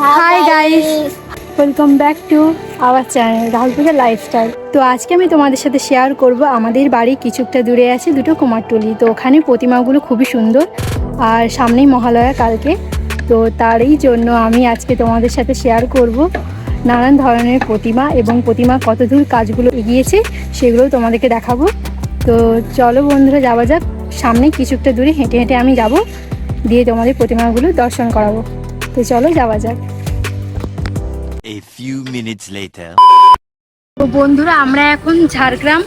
Hi guys welcome back to our channel Rahul Puja lifestyle তো আজকে আমি তোমাদের সাথে শেয়ার করব আমাদের বাড়ি কিছুটা দূরে আছে দুটো কুমারটুলি তো ওখানে প্রতিমাগুলো খুবই সুন্দর আর সামনেই মহালয়া কালকে। তো তারই জন্য আমি আজকে তোমাদের সাথে শেয়ার করব নানান ধরনের প্রতিমা এবং প্রতিমা কতদূর কাজগুলো এগিয়েছে সেগুলো তোমাদেরকে দেখাবো। তো চলো বন্ধুরা যাওয়া যাক। সামনে কিছুটা দূরে হেঁটে হেঁটে আমি যাব দিয়ে তোমাদের প্রতিমাগুলো দর্শন করাবো। তো চলো যাওয়া যাক। A few minutes later. তো বন্ধুরা আমরা এখন ঝাড়গ্রাম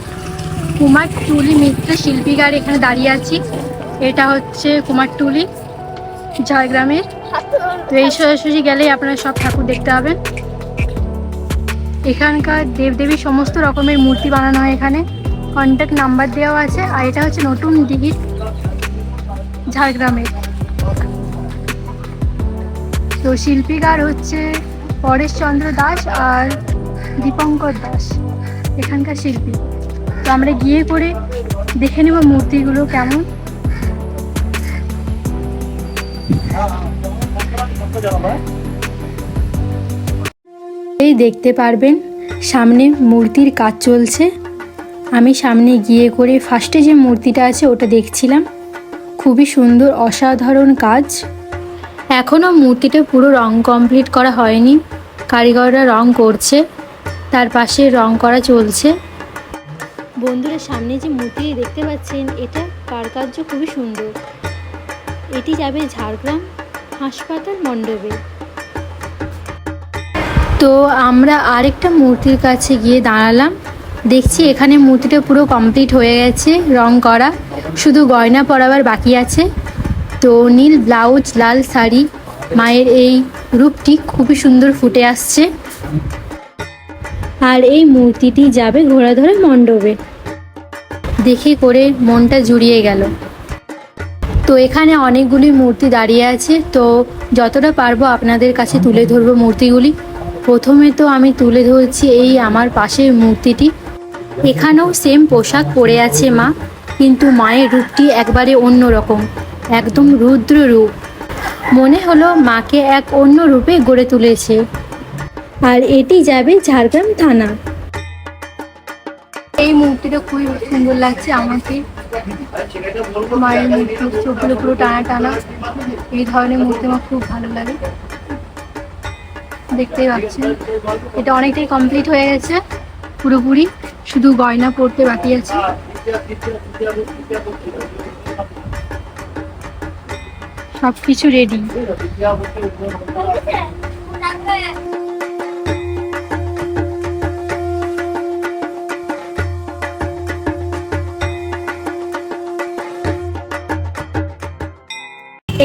কুমারটুলি মিত্র শিল্পীগার এখানে দাঁড়িয়ে আছি। এটা হচ্ছে কুমারটুলি ঝাড়গ্রামের। তো এই সরাসরি গেলেই আপনারা সব ঠাকুর দেখতে পাবেন। এখানকার দেবদেবীর সমস্ত রকমের মূর্তি বানানো হয় এখানে। কন্ট্যাক্ট নাম্বার দেওয়া আছে আর এটা হচ্ছে নতুন দিঘি ঝাড়গ্রামের। তো শিল্পীকার হচ্ছে পরেশচন্দ্র দাস আর দীপঙ্কর দাস, এখানকার শিল্পী। তো আমরা গিয়ে করে দেখে নেব মূর্তিগুলো কেমন। এই দেখতে পারবেন, সামনে মূর্তির কাজ চলছে। আমি সামনে গিয়ে করে ফার্স্টে যে মূর্তিটা আছে, ওটা দেখছিলাম। খুবই সুন্দর, অসাধারণ কাজ। এখনও মূর্তিটা পুরো রং কমপ্লিট করা হয়নি। কারিগররা রং করছে, তার পাশে রং করা চলছে। বন্ধুরা, সামনে যে মূর্তিটি দেখতে পাচ্ছেন, এটা কারুকার্য খুবই সুন্দর। এটি যাবে ঝাড়গ্রাম হাসপাতাল মণ্ডপে। তো আমরা আরেকটা মূর্তির কাছে গিয়ে দাঁড়ালাম। দেখছি এখানে মূর্তিটা পুরো কমপ্লিট হয়ে গেছে, রং করা। শুধু গয়না পরাবার বাকি আছে। তো নীল ব্লাউজ, লাল শাড়ি, মায়ের এই রূপটি খুবই সুন্দর ফুটে আসছে। আর এই মূর্তিটি যাবে ঘোড়াধরে মণ্ডপে। দেখে করে মনটা জুড়িয়ে গেল। তো এখানে অনেকগুলি মূর্তি দাঁড়িয়ে আছে। তো যতটা পারব আপনাদের কাছে তুলে ধরবো মূর্তিগুলি। প্রথমে তো আমি তুলে ধরছি এই আমার পাশের মূর্তিটি। এখানেও সেম পোশাক পরে আছে মা, কিন্তু মায়ের রূপটি একবারে অন্য রকম একদম রুদ্র রূপ। মনে হলো মাকে এক অন্য রূপে গড়ে তুলেছে। আর এটি যাবে ঝাড়গ্রাম থানা। এই মূর্তিটা খুবই সুন্দর লাগছে আমাকে। মায়ের মূর্তি, চোখগুলো পুরো টানা টানা। এই ধরনের মূর্তি আমার খুব ভালো লাগে। দেখতেই পাচ্ছেন? এটা অনেকটাই কমপ্লিট হয়ে গেছে, পুরোপুরি। শুধু গয়না পরতে বাকি আছে। সব কিছু রেডি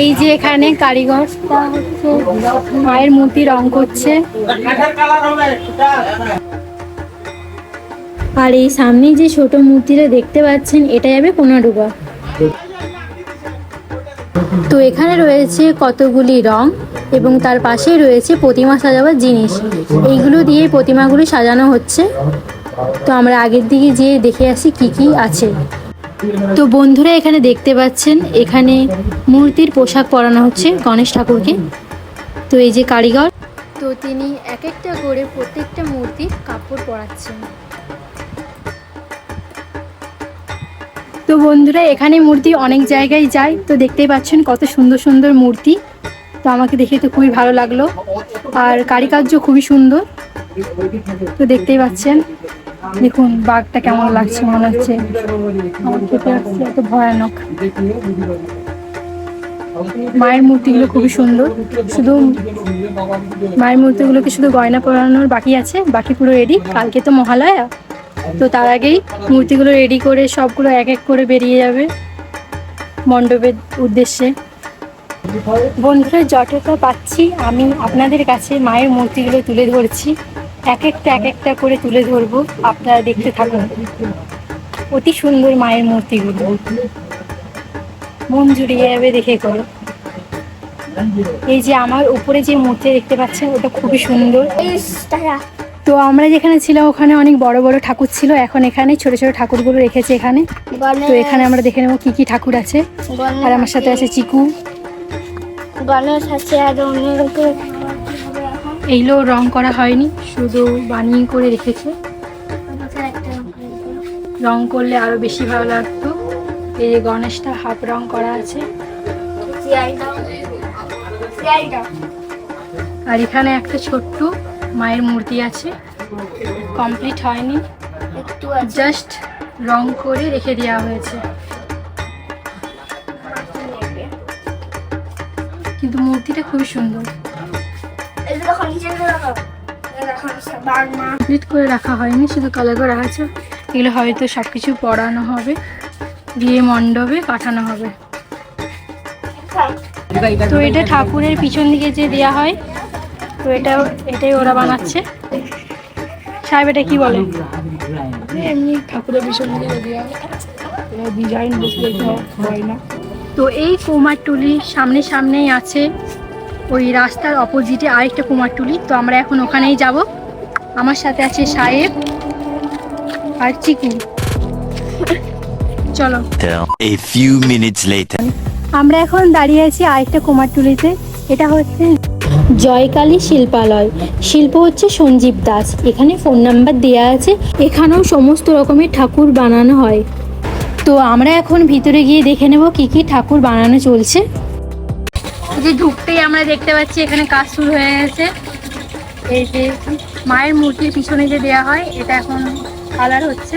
এই যে এখানে কারিগর মায়ের মূর্তি রং করছে আর এই সামনে যে ছোট মূর্তিটা দেখতে পাচ্ছেন, এটা যাবে কোনাডুবা। তো এখানে রয়েছে কতগুলি রং এবং তার পাশেই রয়েছে প্রতিমা সাজাবার জিনিস। এইগুলো দিয়ে প্রতিমাগুলি সাজানো হচ্ছে। তো আমরা আগের দিকে যেয়ে দেখে আসি কি কি আছে। তো বন্ধুরা, এখানে দেখতে পাচ্ছেন, এখানে মূর্তির পোশাক পরানো হচ্ছে গণেশ ঠাকুরকে। তো এই যে কারিগর, তো তিনি এক একটা করে প্রত্যেকটা মূর্তির কাপড় পরাচ্ছেন। তো বন্ধুরা, এখানে মূর্তি অনেক জায়গায় যায়। তো দেখতেই পাচ্ছেন কত সুন্দর সুন্দর মূর্তি। তো আমাকে দেখে তো খুবই ভালো লাগল। আর কারিকার্য খুবই সুন্দর। তো দেখতেই পাচ্ছেন, দেখুন বাঘটা কেমন লাগছে মনে হচ্ছে। এত ভয়ানক। মায়ের মূর্তিগুলো খুবই সুন্দর। শুধু মায়ের মূর্তিগুলোকে শুধু গয়না পরানোর বাকি আছে, বাকি পুরো রেডি কালকে তো মহালয়া। তো তার আগেই মূর্তিগুলো রেডি করে সবগুলো এক এক করে বেরিয়ে যাবে মণ্ডপের উদ্দেশ্যে। বন্ধুরা, যতটা পাচ্ছি, আমি আপনাদের কাছে মায়ের মূর্তিগুলো তুলে ধরছি। এক একটা এক একটা করে তুলে ধরবো। আপনারা দেখতে থাকুন। অতি সুন্দর মায়ের মূর্তিগুলো। মন জুড়িয়ে যাবে দেখে করে। এই যে আমার উপরে যে মূর্তি দেখতে পাচ্ছেন, ওটা খুবই সুন্দর। তো আমরা যেখানে ছিলাম ওখানে অনেক বড় বড় ঠাকুর ছিল। এখন এখানে ছোট ছোট ঠাকুরগুলো রেখেছে এখানে। তো এখানে আমরা দেখে নেব কি কি ঠাকুর আছে। আর আমার সাথে আছে চিকু। গণেশ আছে আর এইগুলো রং করা হয়নি শুধু বানিয়ে করে রেখেছে। রং করলে আরও বেশি ভালো লাগতো। এই যে গণেশটা হাফ রং করা আছে। আর এখানে একটা ছোট্ট মায়ের মূর্তি আছে। কমপ্লিট হয়নি। একটু জাস্ট রং করে রেখে দেওয়া হয়েছে। কিন্তু মূর্তিটা খুবই সুন্দর। কমপ্লিট করে রাখা হয়নি শুধু কালার করে রাখা আছে। এগুলো হয়তো সব কিছু পড়ানো হবে বিয়ে মণ্ডপে পাঠানো হবে। তো এটা ঠাকুরের পিছন দিকে যে দেয়া হয় তো এটা এটাই ওরা বানাচ্ছে। সাহেব এটা কি বলে? এমনি ঠাকুরের পিছনে ডিজাইন বসলে তো হয় না। তো এই কুমারটুলির সামনে সামনেই আছে ওই রাস্তার অপোজিটে আরেকটা কুমারটুলি তো আমরা এখন ওখানেই যাব। আমার সাথে আছে সাহেব আর চিকু। চলো। A few minutes later. আমরা এখন দাঁড়িয়ে আছি আরেকটা কুমারটুলিতে এটা হচ্ছে জয়কালী শিল্পালয়। শিল্প হচ্ছে সঞ্জীব দাস। এখানে ফোন নাম্বার দেওয়া আছে। এখানেও সমস্ত রকমের ঠাকুর বানানো হয়। তো আমরা এখন ভিতরে গিয়ে দেখে নেব কি কি ঠাকুর বানানো চলছে। যে ঢুকতেই আমরা দেখতে পাচ্ছি, এখানে কাজ শুরু হয়ে গেছে। এই যে মায়ের মূর্তির পিছনে যে দেয়া হয়, এটা এখন কালার হচ্ছে।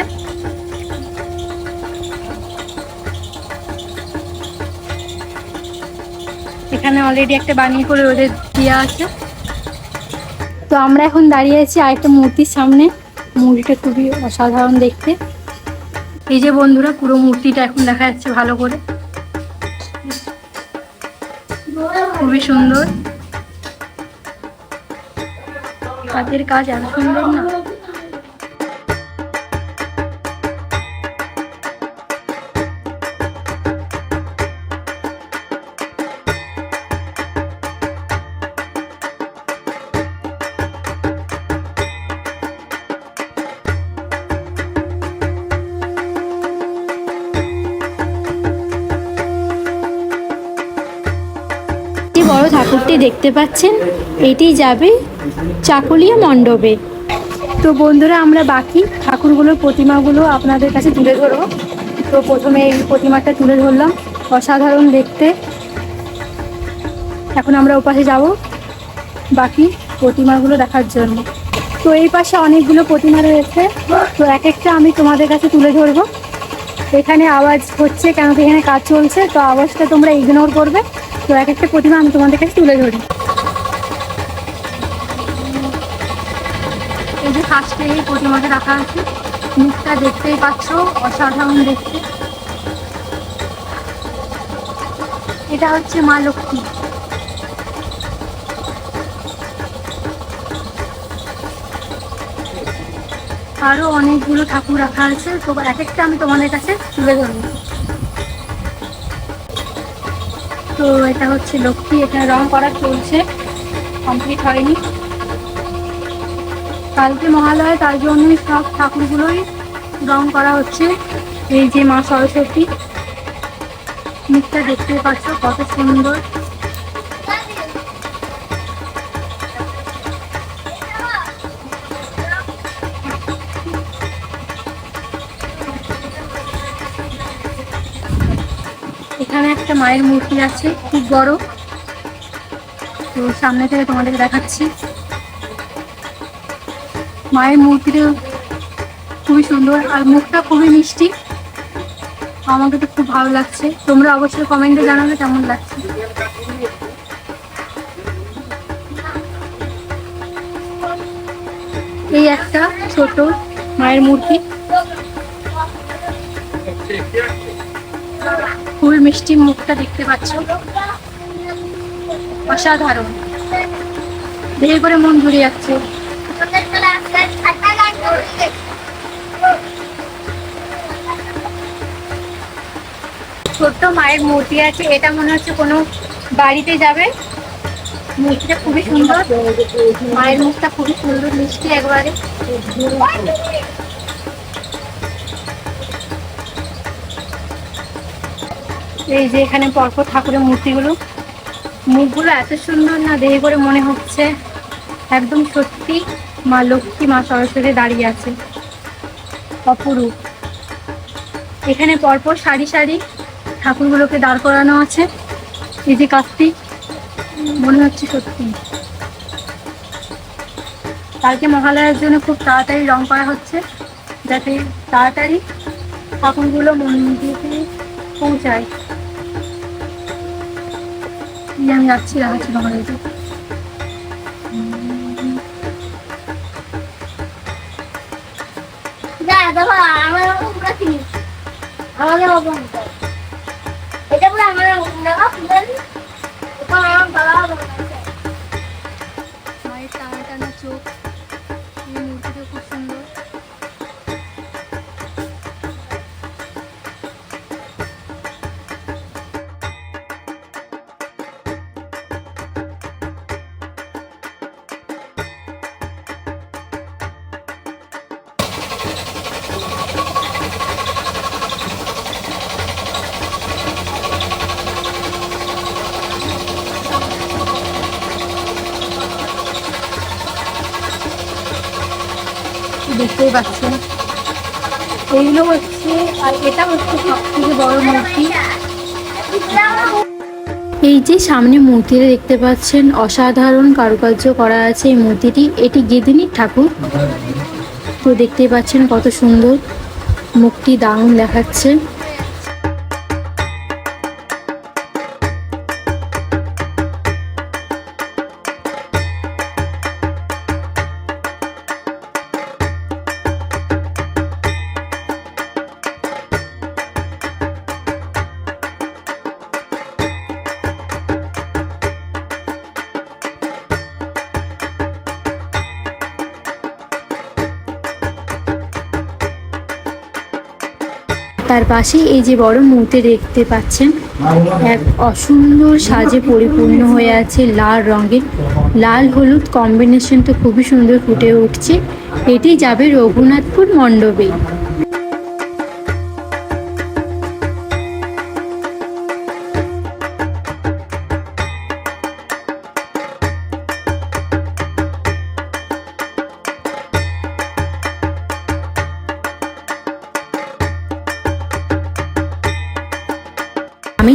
এখানে অলরেডি একটা বানিয়ে করে ওদের দেওয়া আছে। তো আমরা এখন দাঁড়িয়ে আছি আরেকটা মূর্তির সামনে। মূর্তিটা খুবই অসাধারণ দেখতে। এই যে বন্ধুরা, পুরো মূর্তিটা এখন দেখা যাচ্ছে ভালো করে। খুবই সুন্দর। হাতের কাজ এত সুন্দর না। বড় ঠাকুরটি দেখতে পাচ্ছেন, এটি যাবে চাকুলিয়া মণ্ডপে। তো বন্ধুরা, আমরা বাকি ঠাকুরগুলোর প্রতিমাগুলো আপনাদের কাছে তুলে ধরবো। তো প্রথমে এই প্রতিমাটা তুলে ধরলাম, অসাধারণ দেখতে। এখন আমরা ওপাশে যাব, বাকি প্রতিমাগুলো দেখার জন্য। তো এই পাশে অনেকগুলো প্রতিমা রয়েছে, তো এক একটা আমি তোমাদের কাছে তুলে ধরবো। এখানে আওয়াজ হচ্ছে কেন এখানে কাজ চলছে, তো আওয়াজটা তোমরা ইগনোর করবে। তো এক একটা প্রতিমা আমি তোমাদের কাছে তুলে ধরি। এই যে ফার্স্টে এই প্রতিমাটা রাখা আছে। মুখটা দেখতেই পাচ্ছ, অসাধারণ দেখতে। এটা হচ্ছে মা লক্ষ্মী। আরও অনেকগুলো ঠাকুর রাখা আছে, তো এক একটা আমি তোমাদের কাছে তুলে ধরবো। তো এটা হচ্ছে লক্ষ্মী এটা রং করা চলছে কমপ্লিট হয়নি। কালকে মহালয়, তার জন্যই সব ঠাকুরগুলোই রং করা হচ্ছে। এই যে মা সরস্বতী, মুখটা দেখতে পাচ্ছ, কত সুন্দর। এখানে একটা মায়ের মূর্তি আছে, খুব বড়। তো সামনে থেকে তোমাদের দেখাচ্ছি। মায়ের মূর্তিটা খুবই সুন্দর আর মুখটা খুবই মিষ্টি। আমাকে তো খুব ভালো লাগছে। তোমরা অবশ্যই কমেন্টে জানাবে কেমন লাগছে। এই একটা ছোট মায়ের মূর্তি। খুবই মিষ্টি মুখটা দেখতে পাচ্ছ? অসাধারণ। দেখে করে মন ঘুরে যাচ্ছে। ছোট্ট মায়ের মূর্তি আছে। এটা মনে হচ্ছে কোনো বাড়িতে যাবে। মূর্তিটা খুবই সুন্দর। মায়ের মুখটা খুবই সুন্দর, মিষ্টি একবারে। এই যে এখানে পরপর ঠাকুরের মূর্তিগুলো। মুখগুলো এত সুন্দর না দেখে করে মনে হচ্ছে একদম সত্যি মা লক্ষ্মী, মা সরস্বতী দাঁড়িয়ে আছে। অপরূপ। এখানে পরপর সারি সারি ঠাকুরগুলোকে দাঁড় করানো আছে। এই যে কার্তিক, মনে হচ্ছে সত্যি। কালকে মহালয়ার জন্য খুব তাড়াতাড়ি রং করা হচ্ছে, যাতে তাড়াতাড়ি ঠাকুরগুলো মন্দিরে পৌঁছায়। বাবা রাখছি মায়ের তোমার টানা চোখ। দেখতেই পাচ্ছেন। এইগুলো হচ্ছে, আর এটা হচ্ছে সব থেকে বড় মূর্তি। এই যে সামনে মূর্তিটা দেখতে পাচ্ছেন, অসাধারণ কারুকার্য করা আছে এই মূর্তিটি। এটি গেদিনীর ঠাকুর। তো দেখতে পাচ্ছেন কত সুন্দর, মুখটি দারুণ দেখাচ্ছে। তার পাশে এই যে বড় মূর্তি দেখতে পাচ্ছেন, এক অসুন্দর সাজে পরিপূর্ণ হয়ে আছে লাল রঙের। লাল হলুদ কম্বিনেশন তো খুবই সুন্দর ফুটে উঠছে। এটি যাবে রঘুনাথপুর মণ্ডপে।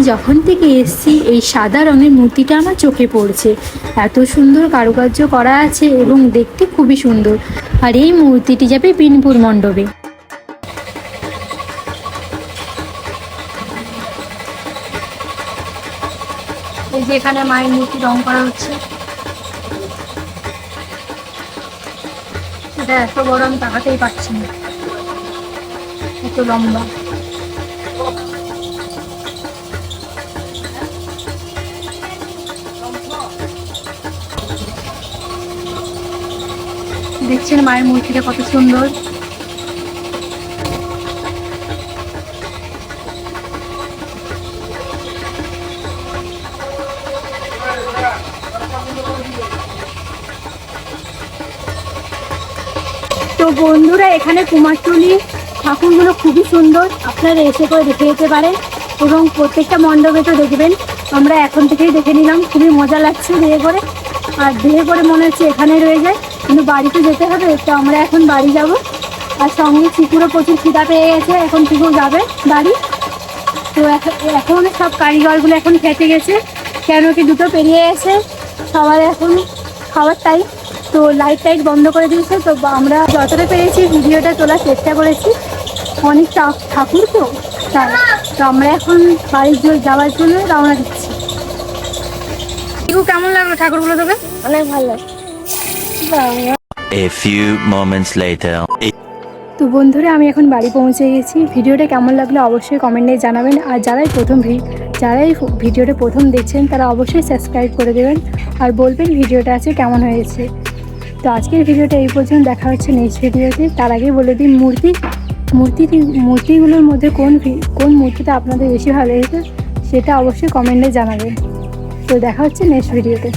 যখন থেকে এসেছি, এই সাদা রঙের মূর্তিটা আমার চোখে পড়ছে। এত সুন্দর কারুকার্য করা আছে এবং দেখতে খুবই সুন্দর। আর এই মূর্তিটি যাবে বিনপুর মণ্ডপে। এখানে মায়ের মূর্তি রং করা হচ্ছে। এটা এত বড় আমি তাকাতেই পারছি না। এত লম্বা। দেখছেন মায়ের মূর্তিটা কত সুন্দর। তো বন্ধুরা, এখানে কুমারটুলি ঠাকুরগুলো খুবই সুন্দর। আপনারা এসে করে দেখে যেতে পারেন এবং প্রত্যেকটা মণ্ডপে তো দেখবেন, আমরা এখন থেকেই দেখে নিলাম। খুবই মজা লাগছে, বিয়ে করে। আর বিয়ে করে মনে হচ্ছে এখানে রয়ে যায়। কিন্তু বাড়িতে যেতে হবে, তো আমরা এখন বাড়ি যাব। আর সঙ্গে চিকুরও প্রচুর খিদা পেয়ে গেছে, এখন চিকুর যাবে বাড়ি। তো এখন এখন সব কারিগরগুলো এখন খেতে গেছে, কেন কি দুটো পেরিয়ে গেছে, সবার এখন খাবার টাইম তো লাইট টাইট বন্ধ করে দিয়েছে, তো আমরা যতটা পেরেছি ভিডিওটা তোলার চেষ্টা করেছি। অনেক ঠাকুর তো, তাই। তো আমরা এখন বাড়ি জ- যাওয়ার জন্য রওনা দিচ্ছি। কেমন লাগল ঠাকুরগুলো তোকে? অনেক ভালো তো বন্ধুরা, আমি এখন বাড়ি পৌঁছে গেছি। ভিডিওটা কেমন লাগল অবশ্যই কমেন্টে জানাবেন। আর যারাই প্রথম যারাই ভিডিওটা প্রথম দেখছেন, তারা অবশ্যই সাবস্ক্রাইব করে দেবেন। আর বলবেন ভিডিওটা আছে কেমন হয়েছে। তো আজকের ভিডিওটা এই পর্যন্ত। দেখা হচ্ছে নেক্সট ভিডিওতে। তার আগে বলে দিই, মূর্তি মূর্তি, মূর্তিগুলোর মধ্যে কোন কোন মূর্তিটা আপনাদের বেশি ভালো লেগেছে, সেটা অবশ্যই কমেন্টে জানাবেন। তো দেখা হচ্ছে নেক্সট ভিডিওতে।